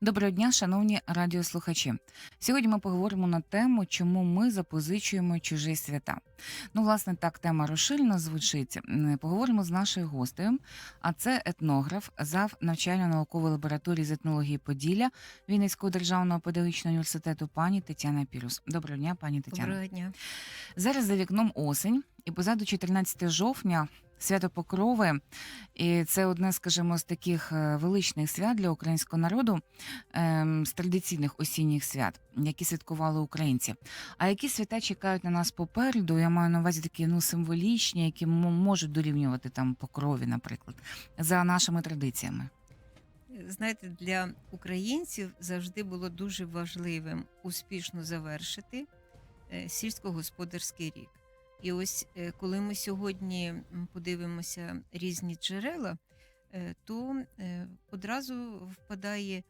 Доброго дня, шановні радіослухачі. Сьогодні ми поговоримо на тему, чому ми запозичуємо чужі свята. Ну, власне, так тема розширено звучить. Поговоримо з нашою гостею, а це етнограф, зав навчально-наукової лабораторії з етнології Поділля Вінницького державного педагогічного університету пані Тетяна Пірус. Доброго дня, пані Тетяна. Доброго дня. Зараз за вікном осінь, і позаду 14 жовтня. Свято Покрови, і це одне, скажімо, з таких е, величних свят для українського народу, ем, з традиційних осінніх свят, які святкували українці. А які свята чекають на нас попереду? Я маю на увазі такі ну символічні, які можуть дорівнювати там покрові, наприклад, за нашими традиціями. Знаєте, для українців завжди було дуже важливим успішно завершити е, сільськогосподарський рік. І ось е, коли ми сьогодні подивимося різні джерела, е, то е, одразу впадає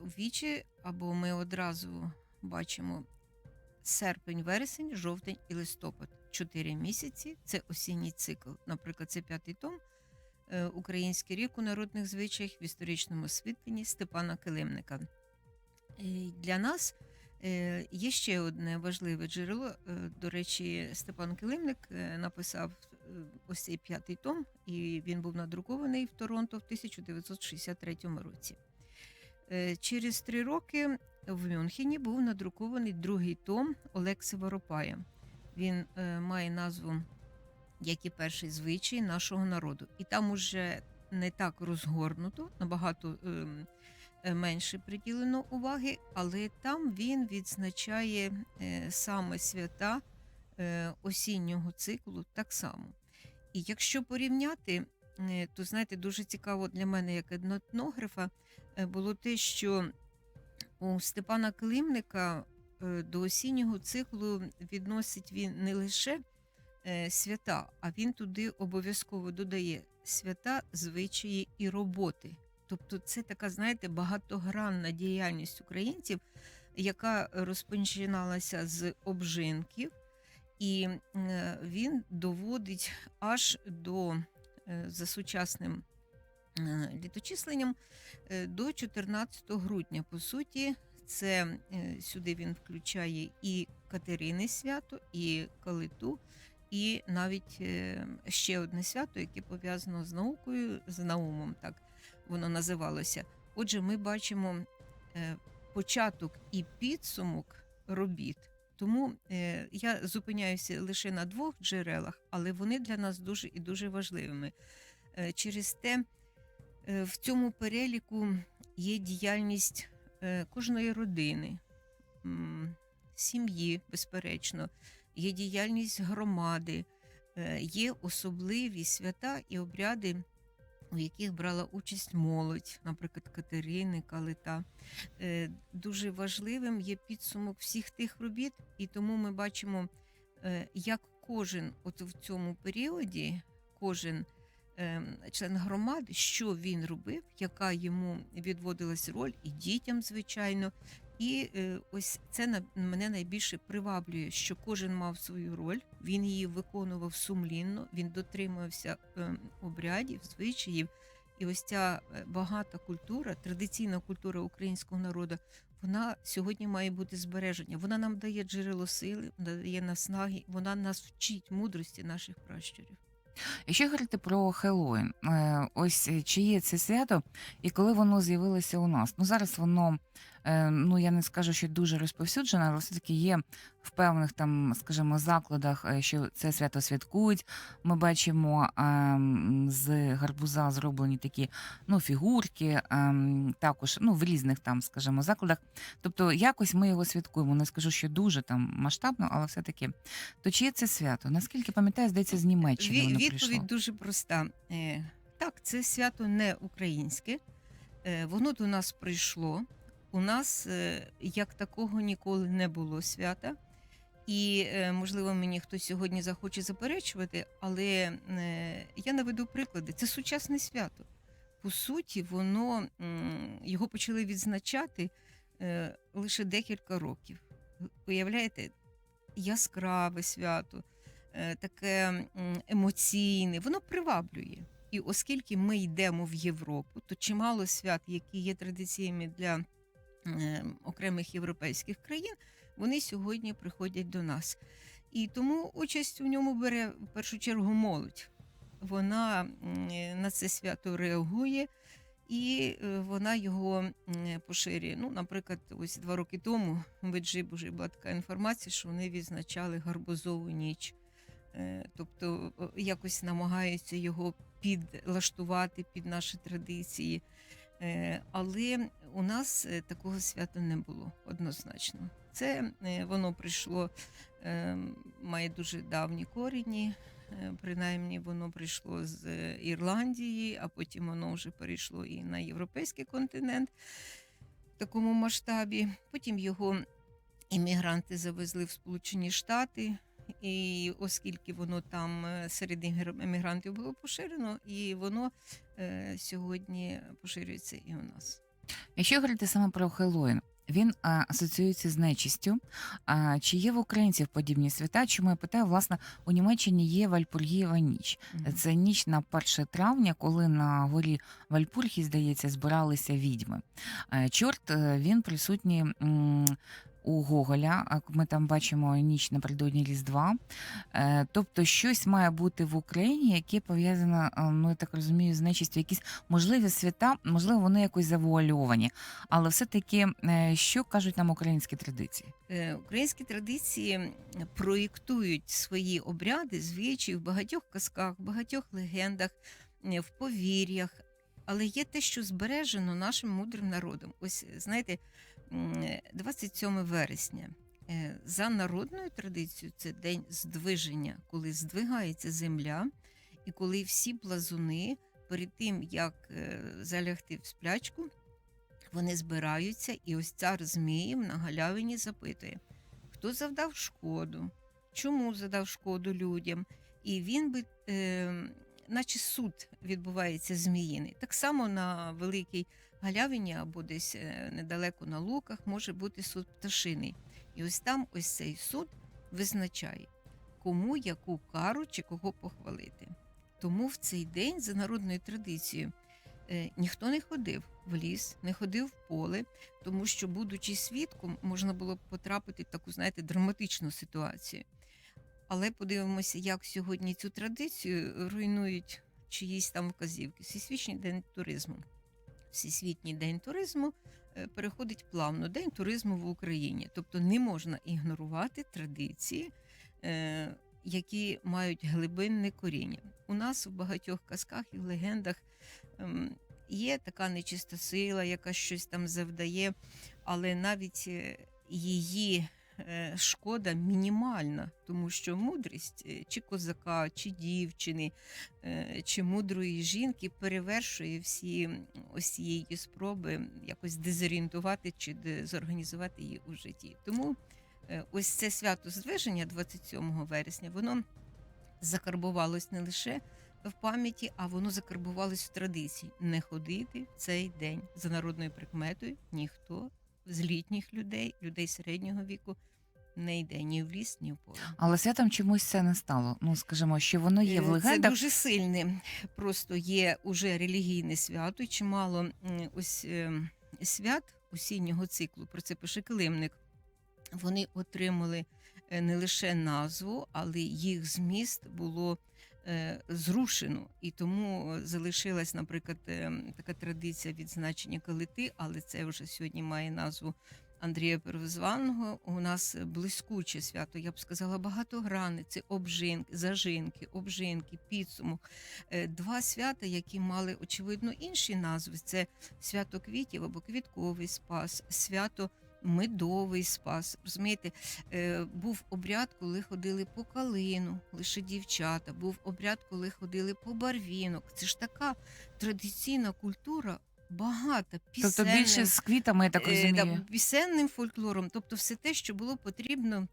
в вічі, або ми одразу бачимо серпень, вересень, жовтень і листопад. Чотири місяці це осінній цикл. Наприклад, це п'ятий том. Український рік у народних звичаях в історичному освітленні Степана Килимника. Е, Для нас є ще одне важливе джерело. Е, До речі, Степан Килимник е, написав е, ось цей п'ятий том, і він був надрукований в Торонто в 1963 році. Е, Через три роки в Мюнхені був надрукований другий том Олекси Воропая. Він е, має назву як і перший звичай нашого народу. І там уже не так розгорнуто, набагато ем, е, менше приділено уваги, але там він відзначає е, саме свята е, осіннього циклу так само. І якщо порівняти, е, то знаєте, дуже цікаво для мене, як етнографа, е, було те, що у Степана Климника е, до осіннього циклу відносить він не лише е, свята, а він туди обов'язково додає свята, звичаї і роботи. Тобто, це така, знаєте, багатогранна діяльність українців, яка розпочиналася з обжинків, і е, він доводить аж до е, за сучасним е, літочисленням до 14 грудня. По суті, це сюди він включає і Катерини свято, і Калиту, і навіть ще одне свято, яке пов'язано з наукою, з наумом, так воно називалося. Отже, ми бачимо е, початок і підсумок робіт. Тому е, я зупиняюся лише на двох джерелах, але вони для нас дуже і дуже важливими. Е, через те в цьому переліку є діяльність кожної родини, сім'ї, безперечно, є діяльність громади, є особливі свята і обряди, у яких брала участь молодь, наприклад, Катерини, Калита. Е, Дуже важливим є підсумок всіх тих робіт, і тому ми бачимо, е, як кожен от в цьому періоді, кожен ем, член громади, що він робив, яка йому відводилась роль, і дітям, звичайно. І е, ось це на мене найбільше приваблює, що кожен мав свою роль, він її виконував сумлінно, він дотримувався ем, обрядів, звичаїв. І ось ця е, багата культура, традиційна культура українського народу, вона сьогодні має бути збережена. Вона нам дає джерело сили, дає наснаги, вона нас вчить мудрості наших пращурів. Якщо говорити про Хеллоуін, е, ось е, чи є це свято, і коли воно з'явилося у нас? Ну зараз воно, ну я не скажу, що дуже розповсюджене, але все-таки є в певних там, скажімо, закладах, е, що це свято святкують. Ми бачимо ем, з гарбуза зроблені такі ну, фігурки, ем, також ну, в різних там, скажімо, закладах. Тобто якось ми його святкуємо. Не скажу, що дуже там масштабно, але все-таки. То чи є це свято? Наскільки пам'ятаю, здається, з Німеччини воно Відповідь прийшло. дуже проста. Е, Так, це свято не українське. Е, Воно до нас прийшло. У нас е, як такого ніколи не було свята. І, е, можливо, мені хтось сьогодні захоче заперечувати, але е, я наведу приклади. Це сучасне свято. По суті, воно його почали відзначати лише декілька років. Уявляєте, яскраве свято, таке емоційне, воно приваблює. І оскільки ми йдемо в Європу, то чимало свят, які є традиційними для окремих європейських країн, вони сьогодні приходять до нас. І тому участь у ньому бере в першу чергу молодь. Вона е, на це свято реагує і е, вона його поширює. Ну, наприклад, ось два роки тому в Еджиб вже була така інформація, що вони відзначали гарбузову ніч. Е, Тобто якось намагаються його підлаштувати під наші традиції. Е, Але у нас е, такого свята не було однозначно. Це е, воно прийшло, е, має дуже давні корені. Е, Принаймні воно прийшло з Ірландії, а потім воно вже перейшло і на європейський континент в такому масштабі. Потім його іммігранти завезли в Сполучені Штати. І оскільки воно там серед емігрантів було поширено, і воно сьогодні поширюється і у нас. Якщо говорити саме про Хеллоуін, він а, асоціюється з нечистю. А, чи є в українців подібні свята? Чому я питаю, власне, у Німеччині є Вальпургієва ніч. Це ніч на 1 травня, коли на горі Вальпургі, здається, збиралися відьми. А, Чорт е, він присутній. У Гоголя а ми там бачимо ніч напередодні Різдва. Е, Тобто щось має бути в Україні, яке пов'язане, е, ну я так розумію, з нечистю, якісь можливі свята, можливо, вони якось завуальовані. Але все-таки, е, що кажуть нам українські традиції? Українські традиції проєктують свої обряди, звичаї в багатьох казках, в багатьох легендах, в повір'ях. Але є те, що збережено нашим мудрим народом. Ось знаєте, 27 вересня. е, За народною традицією це день здвиження, коли здвигається земля, і коли всі плазуни перед тим, як е, залягти в сплячку, вони збираються, і ось цар Зміїв на галявині запитує, хто завдав шкоду, чому задав шкоду людям. І він би, е, наче суд відбувається зміїний. Так само на великій галявині або десь е, недалеко на луках може бути суд пташиний. І ось там ось цей суд визначає, кому яку кару чи кого похвалити. Тому в цей день за народною традицією е, ніхто не ходив в ліс, не ходив в поле, тому що, будучи свідком, можна було потрапити в таку, знаєте, драматичну ситуацію. Але подивимося, як сьогодні цю традицію руйнують чиїсь там вказівки. Всесвітній день туризму. Всесвітній день туризму е, переходить плавно день туризму в Україні. Тобто не можна ігнорувати традиції, е, які мають глибинне коріння. У нас в багатьох казках і легендах ем, є така нечиста сила, яка щось там завдає, але навіть е, її шкода мінімальна, тому що мудрість е, чи козака, чи дівчини, е, чи мудрої жінки перевершує всі ось цієї спроби якось дезорієнтувати чи дезорганізувати її у житті. Тому е, ось це свято здвиження 27 вересня, воно закарбувалось не лише в пам'яті, а воно закарбувалось в традиції не ходити в цей день за народною прикметою. Ніхто з літніх людей, людей середнього віку, не йде ні в ліс, ні в поле. Але святом чомусь це не стало. Ну скажімо, що воно є в Е, Це дуже сильне. Просто є уже релігійне свято, і чимало ось е, свят осіннього циклу. Про це пише Килимник. Вони отримали е, не лише назву, але їх зміст було зрушено. І тому залишилась, наприклад, така традиція відзначення калити, але це вже сьогодні має назву Андрія Первозваного. У нас блискуче свято, я б сказала, багатогранне. Це обжинки, зажинки, обжинки, підсумок. Е, Два свята, які мали очевидно інші назви: це свято квітів або квітковий спас, свято. Медовий спас, розумієте, е, був обряд, коли ходили по калину, лише дівчата. Був обряд, коли ходили по барвінок. Це ж така традиційна культура, багата, Тобто більше з квітами, я так е, розумію. пісенним фольклором, тобто все те, що було потрібно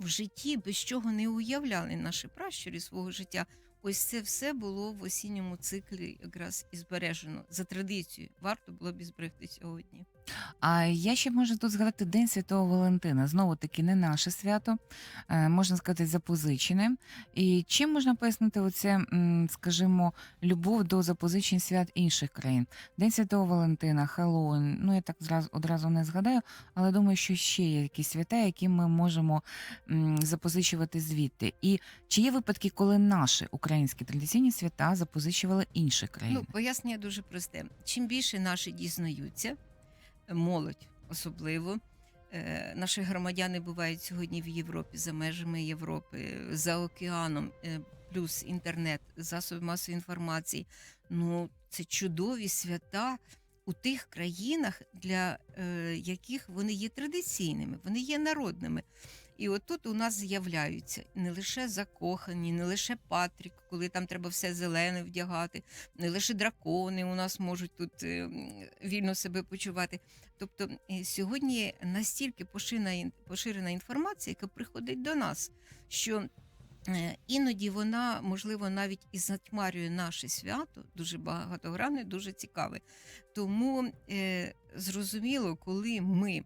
в житті, без чого не уявляли наші пращурі свого життя. Ось це все було в осінньому циклі якраз і збережено за традицією. Варто було б і зберегти сьогодні. А я ще можу тут згадати День Святого Валентина. Знову таки не наше свято, е, можна сказати, запозичене. І чим можна пояснити оце, скажімо, любов до запозичень свят інших країн? День Святого Валентина, Хеллоуін. Ну я так зразу одразу не згадаю, але думаю, що ще є якісь свята, які ми можемо запозичувати звідти. І чи є випадки, коли наші українські традиційні свята запозичували інших країн? Ну, пояснення дуже просте. Чим більше наші дізнаються, молодь особливо. е, Наші громадяни бувають сьогодні в Європі, за межами Європи, за океаном, е, плюс інтернет, засоби масової інформації. Ну, це чудові свята у тих країнах, для е, яких вони є традиційними, вони є народними. І отут у нас з'являються не лише закохані, не лише Патрік, коли там треба все зелене вдягати, не лише дракони у нас можуть тут е, вільно себе почувати. Тобто е, сьогодні настільки поширена, інформація, яка приходить до нас, що е, іноді вона, можливо, навіть і затьмарює наше свято, дуже багатогранне, дуже цікаве. Тому зрозуміло, коли ми.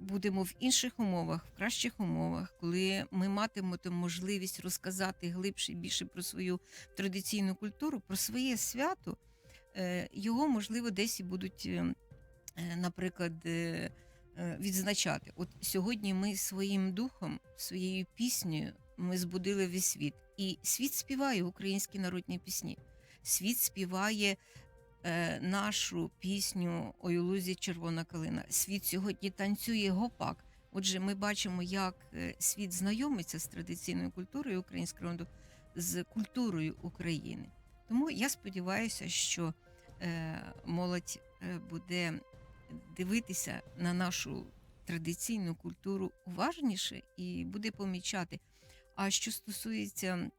Будемо в інших умовах, в кращих умовах, коли ми матимемо можливість розказати глибше і більше про свою традиційну культуру, про своє свято, е, його можливо десь і будуть, е, е, наприклад, відзначати. От сьогодні ми своїм духом, своєю піснею, ми збудили весь світ. І світ співає українські народні пісні. Світ співає е, нашу пісню «Ой у лузі червона калина. Світ сьогодні танцює гопак. Отже, ми бачимо, як е, світ знайомиться з традиційною культурою українського народу, з культурою України. Тому я сподіваюся, що е, молодь буде дивитися на нашу традиційну культуру уважніше і буде помічати. А що стосується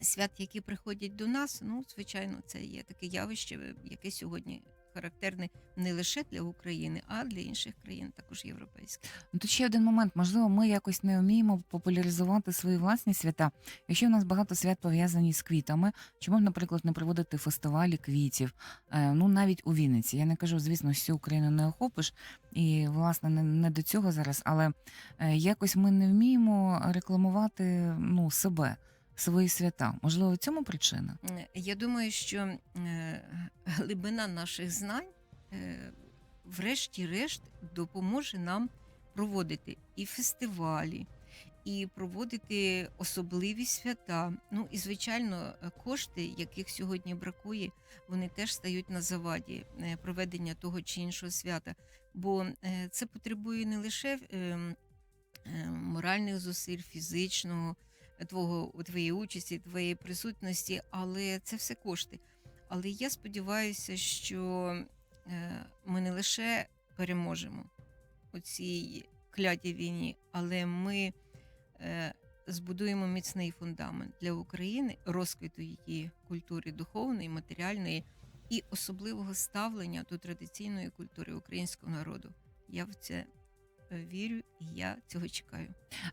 свят, які приходять до нас, ну звичайно, це є таке явище, яке сьогодні характерне не лише для України, а для інших країн, також європейських. Ну, Тут ще один момент. Можливо, ми якось не вміємо популяризувати свої власні свята. Якщо в нас багато свят пов'язані з квітами, чому, наприклад, не проводити фестивалі квітів? Е, ну навіть у Вінниці. Я не кажу, звісно, всю Україну не охопиш, і власне не, не до цього зараз, але е, якось ми не вміємо рекламувати ну себе, свої свята. Можливо, в цьому причина? Е, Я думаю, що е, глибина наших знань, е, врешті-решт, допоможе нам проводити і фестивалі, і проводити особливі свята. Ну і звичайно, кошти, яких сьогодні бракує, вони теж стають на заваді проведення того чи іншого свята. Бо це потребує не лише е, м, е, моральних зусиль, фізичного твого твоєї участі, твоєї присутності, але це все кошти. Але я сподіваюся, що е, ми не лише переможемо у цій клятій війні, але ми е, збудуємо міцний фундамент для України, розквіту її культури духовної, матеріальної і особливого ставлення до традиційної культури українського народу. Я в це вірю і я цього чекаю.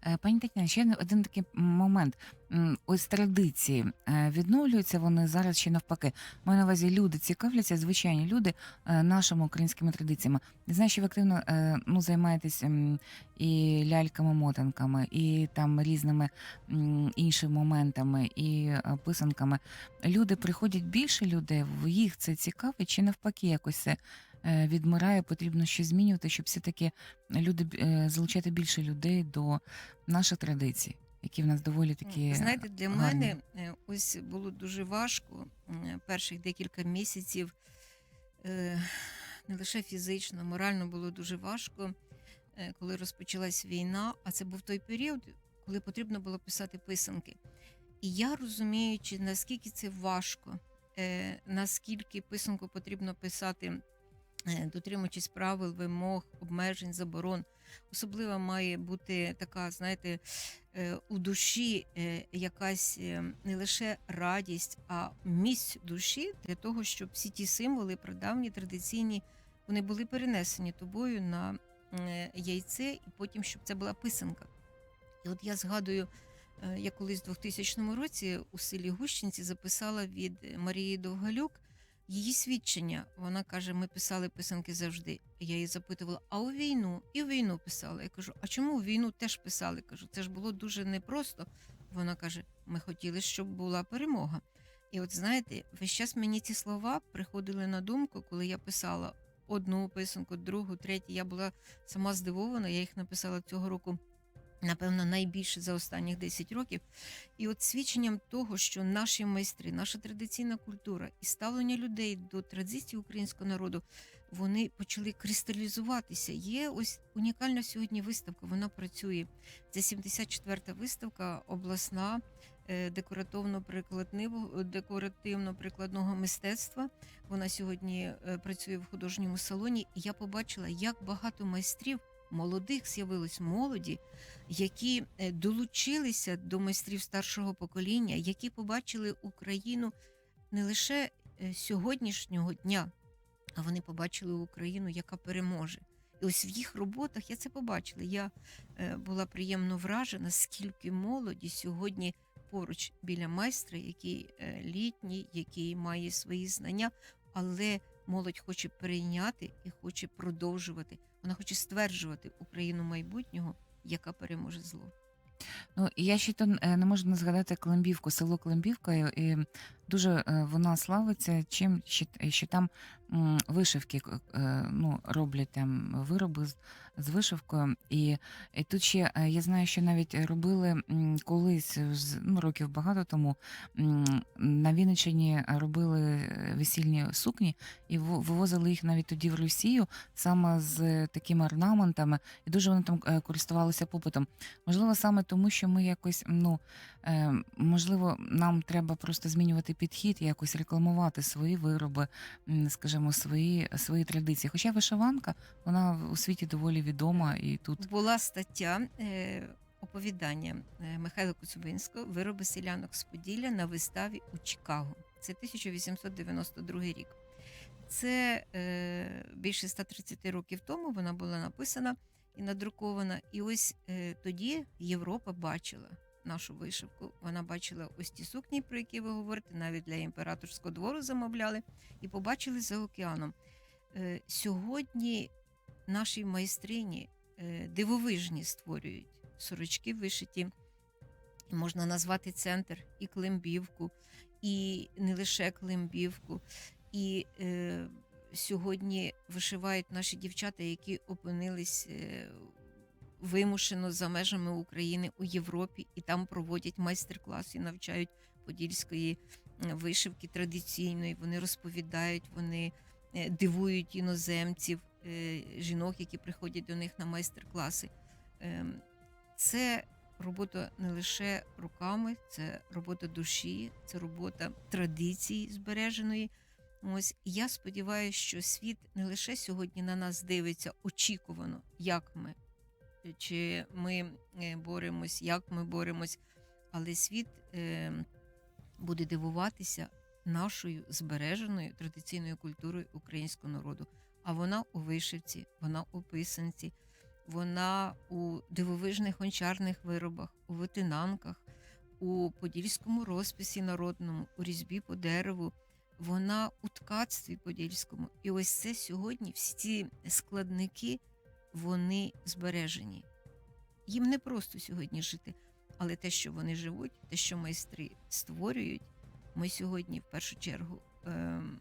Е, Пані Тетяна, ще один такий момент. Ось традиції е, відновлюються вони зараз ще навпаки. Маю на увазі люди цікавляться, звичайні люди е, нашими українськими традиціями. Я знаю, що ви активно ну, займаєтесь і ляльками-мотанками, і там різними іншими моментами, і писанками. Люди приходять більше людей, в їх це цікавить, чи навпаки якось це відмирає, потрібно щось змінювати, щоб все-таки люди е, залучати більше людей до наших традицій, які в нас доволі такі. Знаєте, для гарні. мене е, ось було дуже важко перших декілька місяців, е, не лише фізично, морально було дуже важко, е, коли розпочалась війна. А це був той період, коли потрібно було писати писанки. І я розуміючи, наскільки це важко, е, наскільки писанку потрібно писати, е, дотримуючись правил, вимог, обмежень, заборон. Особливо має бути така, знаєте, е, у душі е, якась е, не лише радість, а місць душі для того, щоб всі ті символи, прадавні, традиційні, вони були перенесені тобою на е, яйце, і потім, щоб це була писанка. І от я згадую Е, Я колись в 2000 році у селі Гущинці записала від Марії Довгалюк її свідчення. Вона каже: ми писали писанки завжди. Я її запитувала, а у війну? І у війну писала. Я кажу, а чому у війну теж писали? Кажу, це ж було дуже непросто. Вона каже: ми хотіли, щоб була перемога. І от знаєте, весь час мені ці слова приходили на думку, коли я писала одну писанку, другу, третю. Я була сама здивована. Я їх написала цього року, напевно, найбільше за останніх 10 років. І от свідченням того, що наші майстри, наша традиційна культура і ставлення людей до традицій українського народу, вони почали кристалізуватися. Є ось унікальна сьогодні виставка. Вона працює. Це 74-та виставка обласна е, декоративно-прикладного мистецтва. Вона сьогодні е, працює в художньому салоні. І я побачила, як багато майстрів молодих з'явилось молоді, які е, долучилися до майстрів старшого покоління, які побачили Україну не лише е, сьогоднішнього дня, а вони побачили Україну, яка переможе. І ось в їх роботах я це побачила. Я е, була приємно вражена, скільки молоді сьогодні поруч біля майстра, який літній, який має свої знання, але молодь хоче прийняти і хоче продовжувати. Вона хоче стверджувати Україну майбутнього, яка переможе зло. Ну, я ще то е, не можу не згадати Климбівку, село Клембівка, і дуже е, вона славиться чим, що, що там вишивки е, ну, роблять там вироби з, з вишивкою. І, і тут ще е, я знаю, що навіть робили колись, ну, років багато тому, на Вінниччині робили е, весільні сукні і вивозили їх навіть тоді в Росію саме з такими орнаментами, і дуже вони там е, користувалися попитом. Можливо, саме тому, що ми якось, ну е, можливо, нам треба просто змінювати підхід, якось рекламувати свої вироби, м, скажімо, свої, свої традиції. Хоча вишиванка, вона у світі доволі відома і тут. Була стаття е, оповідання е, Михайла Коцюбинського Вироби селянок з Поділля на виставі у Чикаго. Це 1892 рік. Це е, більше 130 років тому вона була написана і надрукована. І ось е, тоді Європа бачила нашу вишивку. Вона бачила ось ті сукні, про які ви говорите, навіть для імператорського двору замовляли, і побачили за океаном. Е, сьогодні наші майстрині е, дивовижні створюють сорочки вишиті. Можна назвати центр і Климбівку, і не лише Климбівку. І е, сьогодні вишивають наші дівчата, які опинились е, вимушено за межами України у Європі, і там проводять майстер-клас і навчають подільської вишивки традиційної. Вони розповідають, вони е, дивують іноземців, е, жінок, які приходять до них на майстер-класи. Ем, Це робота не лише руками, це робота душі, це робота традиції збереженої. Ось я сподіваюся, що світ не лише сьогодні на нас дивиться очікувано, як ми, чи ми е, боремось, як ми боремось, але світ е, буде дивуватися нашою збереженою традиційною культурою українського народу. А вона у вишивці, вона у писанці, вона у дивовижних гончарних виробах, у витинанках, у подільському розписі народному, у різьбі по дереву. Вона у ткацтві подільському. І ось це сьогодні всі складники вони збережені. Їм не просто сьогодні жити, але те, що вони живуть, те, що майстри створюють, ми сьогодні в першу чергу ем,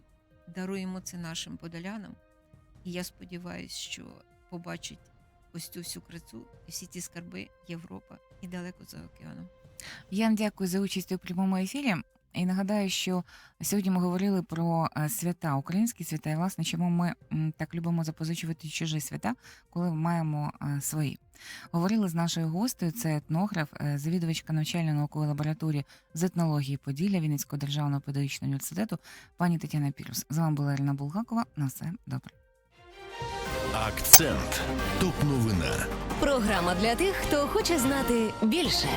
даруємо це нашим подолянам. І я сподіваюся, що побачить ось цю всю красу всі ці скарби Європа і далеко за океаном. Я вам дякую за участь у прямому ефірі. І нагадаю, що сьогодні ми говорили про е, свята, українські свята, і власне, чому ми так любимо запозичувати чужі свята, коли маємо е, свої. Говорили з нашою гостею, це етнограф, е, завідувачка навчально-наукової лабораторії з етнології Поділля Вінницького державного педагогічного університету, пані Тетяна Пірус. З вами була Ірина Булгакова. На все добре. Акцент. Топ новина. Програма для тих, хто хоче знати більше.